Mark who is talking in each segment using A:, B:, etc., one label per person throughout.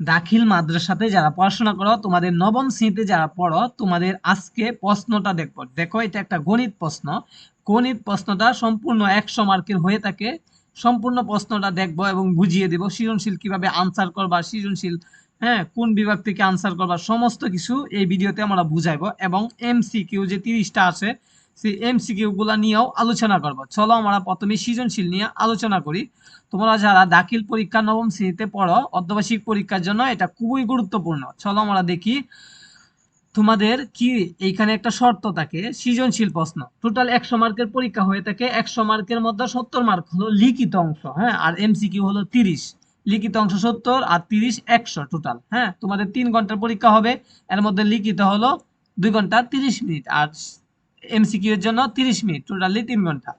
A: দাখিল মাদ্রাসাতে যারা পড়াশোনা করো, তোমাদের নবম শ্রেণীতে যারা পড়ো, তোমাদের আজকে প্রশ্নটা দেখো। দেখো, এটা একটা গণিত প্রশ্ন। গণিত প্রশ্নটা সম্পূর্ণ একশো মার্কের হয়ে থাকে। সম্পূর্ণ প্রশ্নটা দেখব এবং বুঝিয়ে দেবো। সৃজনশীল কীভাবে আনসার করবা, সৃজনশীল হ্যাঁ কোন বিভাগ থেকে আনসার করবা, সমস্ত কিছু এই ভিডিওতে আমরা বুঝাইবো। এবং এমসিকিউ যে তিরিশটা আছে সেই এমসিকিউ গুলা নিয়েও আলোচনা করব। চলো আমরা প্রথমে সৃজনশীল নিয়ে আলোচনা করি। তোমরা যারা দাখিল পরীক্ষা নবম শ্রেণীতে পড়ো অর্ধবার্ষিক পরীক্ষার জন্য এটা খুবই গুরুত্বপূর্ণ। চলো আমরা দেখি তোমাদের কি এইখানে একটা শর্ত থাকে, সৃজনশীল প্রশ্ন। টোটাল একশো মার্কের পরীক্ষা হয়ে থাকে, একশো মার্কের মধ্যে সত্তর মার্ক হলো লিখিত অংশ হ্যাঁ? আর এমসিকিউ হলো তিরিশ। লিখিত অংশ সত্তর আর তিরিশ একশো টোটাল হ্যাঁ? তোমাদের তিন ঘণ্টার পরীক্ষা হবে, এর মধ্যে লিখিত হলো দুই ঘণ্টা তিরিশ মিনিট। আর এমসিকিউ এর জন্য তিরিশ মিনিট টোটালি তিন ঘণ্টা।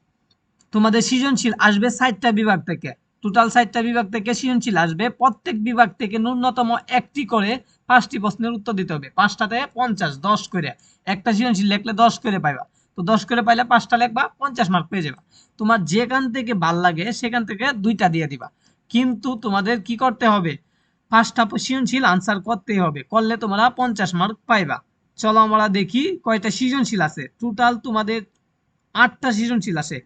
A: তোমাদের সৃজনশীল আসবে ষাটটা বিভাগ থেকে। টোটাল ষাটটা বিভাগ থেকে সৃজনশীল আসবে প্রত্যেক বিভাগ থেকে ন্যূনতম একটি করে পাঁচটি প্রশ্নের উত্তর দিতে হবে। পাঁচটাতে পঞ্চাশ, দশ করে। একটা সৃজনশীল লিখলে দশ করে পাইবা। তো দশ করে পাইলে পাঁচটা লিখবা, পঞ্চাশ মার্ক পেয়ে যাবা। তোমার যেখান থেকে ভালো লাগে সেখান থেকে দুইটা দিয়ে দিবা। কিন্তু তোমাদের কি করতে হবে? পাঁচটা সৃজনশীল আনসার করতেই হবে। করলে তোমরা পঞ্চাশ মার্ক পাইবা। চলো আমরা দেখি কয়টা সৃজনশীল আছে। টোটাল তোমাদের আটটা সৃজনশীল আছে।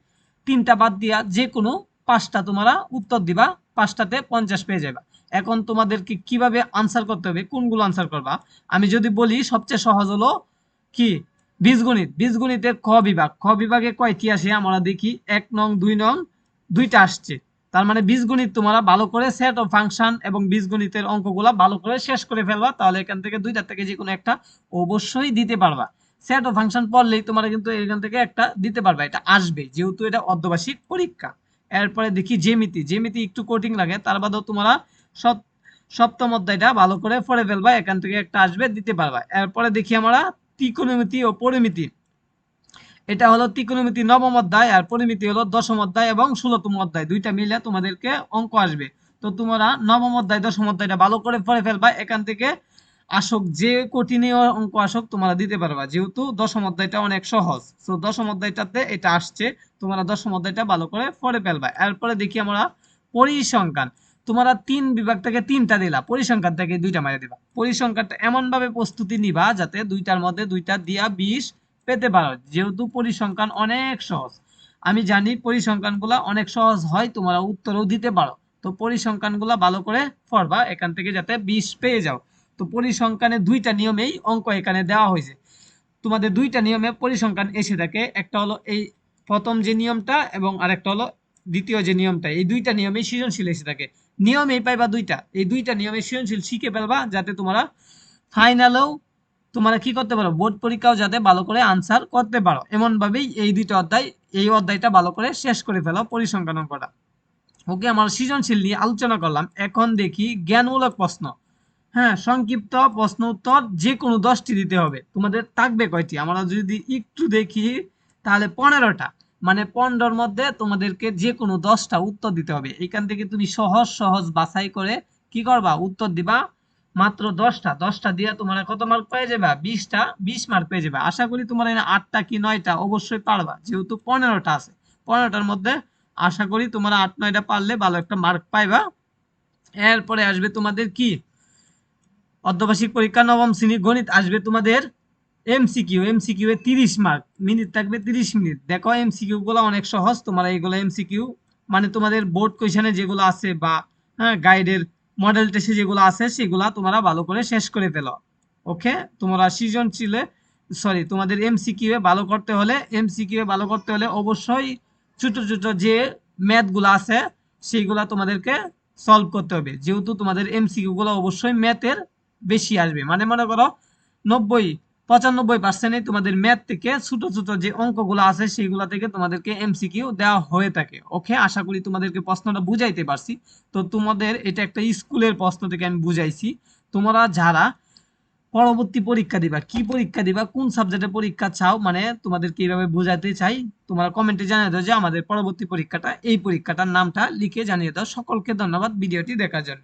A: তিনটা বাদ দিয়া যে কোনো পাঁচটা তোমরা উত্তর দিবা, পাঁচটাতে পঞ্চাশ পেয়ে যাবা এখন তোমাদেরকে কীভাবে আনসার করতে হবে, কোনগুলো আনসার করবা? আমি যদি বলি, সবচেয়ে সহজ হলো কি? বীজগণিত। বীজগণিতের খ বিভাগ। খ বিভাগে কয়টি আসে? আমরা দেখি এক নং, দুই নং, দুইটা আসছে। তার মানে বীজগণিত তোমরা ভালো করে সেট অফ ফাংশন এবং বীজগণিতের অঙ্কগুলা ভালো করে শেষ করে ফেলবা, তাহলে এখান থেকে দুইটা থেকে যে কোনো একটা অবশ্যই দিতে পারবা। সেট অফ ফাংশন পড়লেই তোমরা কিন্তু এখান থেকে একটা দিতে পারবা, এটা আসবে, যেহেতু এটা অর্ধবার্ষিক পরীক্ষা। এরপরে দেখি জেমিতি জেমিতি একটু কোটিং লাগে, তার বাদেও তোমরা সব সপ্তম অধ্যায়টা ভালো করে পড়ে ফেলবা, এখান থেকে একটা আসবে, দিতে পারবা। এরপরে দেখি আমরা ত্রিকোণমিতি ও পরিমিতি। এটা হলো ত্রিকোণমিতি নবম অধ্যায় আর পরিমিতি হলো দশম অধ্যায় এবং ষোলতম অধ্যায়। দুইটা মিলে তোমাদেরকে অঙ্ক আসবে। তো তোমরা নবম অধ্যায়, দশম অধ্যায়টা ভালো করে পড়ে ফেলবা। এখান থেকে আসক, যে কঠিনীয় অঙ্ক আসক, তোমরা দিতে পারবা। যেহেতু দশম অধ্যায়টা অনেক সহজ। তো দশম অধ্যায়টাতে এটা আসছে। তোমরা দশম অধ্যায়টা ভালো করে পড়ে ফেলবা। এরপরে দেখি আমরা পরিসংখ্যান। তোমরা তিন বিভাগ থেকে তিনটা দিলা। পরিসংখ্যান থেকে দুইটা মারে দিবা। পরিসংখ্যানটা এমন ভাবে প্রস্তুতি নিবা যাতে দুইটার মধ্যে দুইটা দিয়া বিশ পেতে পারো। যেহেতু পরিসংখ্যান অনেক সহজ। আমি জানি পরিসংখ্যানগুলা অনেক সহজ হয়, তোমরা উত্তরও দিতে পারো। তো পরিসংখ্যানগুলা ভালো করে পড়বা, এখান থেকে যাতে বিশ পেয়ে যাও। তো পরিসংখ্যানে দুইটা নিয়মেই অঙ্ক এখানে দেওয়া হয়েছে। তোমাদের দুইটা নিয়মে পরিসংখ্যান এসে থাকে। একটা হলো এই প্রথম যে নিয়মটা এবং আরেকটা হলো দ্বিতীয় যে নিয়মটা। এই দুইটা নিয়মে সৃজনশীল এসে থাকে। নিয়ম এই পাইবা দুইটা। এই দুইটা নিয়মে সৃজনশীল শিখে ফেলবা যাতে তোমরা ফাইনালেও তোমরা কি করতে পারো? বোর্ড পরীক্ষাও যাতে ভালো করে আনসার করতে পারো। এমন ভাবেই এই দুইটা অধ্যায়, এই অধ্যায়টা ভালো করে শেষ করে ফেলো পরিসংখ্যান অঙ্কটা ওকে আমার সৃজনশীল নিয়ে আলোচনা করলাম। এখন দেখি জ্ঞানমূলক প্রশ্ন। হ্যাঁ সংক্ষিপ্ত প্রশ্ন উত্তর যে কোনো দশটি দিতে হবে। তোমাদের থাকবে কয়টি? আমরা যদি একটু দেখি, তাহলে পনেরোটা। মানে পনেরোর মধ্যে তোমাদেরকে যে কোনো দশটা উত্তর দিতে হবে। এখান থেকে তুমি সহজ সহজ বাছাই করে কি করবা? উত্তর দিবা মাত্র দশটা দশটা দিয়ে তোমরা কত মার্ক পেয়ে যাবে? বিশটা, বিশ মার্ক পেয়ে যাবে। আশা করি তোমরা আটটা কি নয়টা অবশ্যই পারবা, যেহেতু পনেরোটা আছে। পনেরোটার মধ্যে আশা করি তোমরা আট, নয়টা পারলে ভালো একটা মার্ক পাইবা। এরপরে আসবে তোমাদের কি? অর্ধবার্ষিক পরীক্ষা, নবম শ্রেণি গণিত। আসবে তোমাদের এমসিকিউ। এমসিকিউ এ তিরিশ মার্ক মিনিট থাকবে তিরিশ মিনিট। দেখো এমসিকিউ গুলো অনেক সহজ। তোমরা এইগুলো এমসিকিউ মানে তোমাদের বোর্ড কোয়েশনে যেগুলো আছে বা হ্যাঁ গাইডের মডেল টেস্টে যেগুলো আছে, সেগুলো তোমরা ভালো করে শেষ করে ফেলো। ওকে তোমরা সৃজনশীলে সরি তোমাদের এমসিকিউ এ ভালো করতে হলে এমসিকিউ এ ভালো করতে হলে অবশ্যই ছোট ছোট যে ম্যাথগুলো আছে, সেইগুলা তোমাদেরকে সলভ করতে হবে। যেহেতু তোমাদের এমসিকিউগুলো অবশ্যই ম্যাথের বেশি আসবে। মানে মনে করো, নব্বই পঁচানব্বই পার্সেন্টই তোমাদের ম্যাথ থেকে ছোট ছোট যে অঙ্কগুলো আছে সেইগুলো থেকে তোমাদেরকে এমসিকিউ দেওয়া হয়ে থাকে। ওকে আশা করি তোমাদেরকে প্রশ্নটা বুঝাইতে পারছি। তো তোমাদের এটা একটা স্কুলের প্রশ্ন থেকে আমি বুঝাইছি। তোমরা যারা পরবর্তী পরীক্ষা দিবা, কি পরীক্ষা দিবা, কোন সাবজেক্টে পরীক্ষা চাও মানে তোমাদের কীভাবে বোঝাতে চাই, তোমরা কমেন্টে জানিয়ে দাও যে আমাদের পরবর্তী পরীক্ষাটা, এই পরীক্ষাটার নামটা লিখে জানিয়ে দাও। সকলকে ধন্যবাদ ভিডিওটি দেখার জন্য।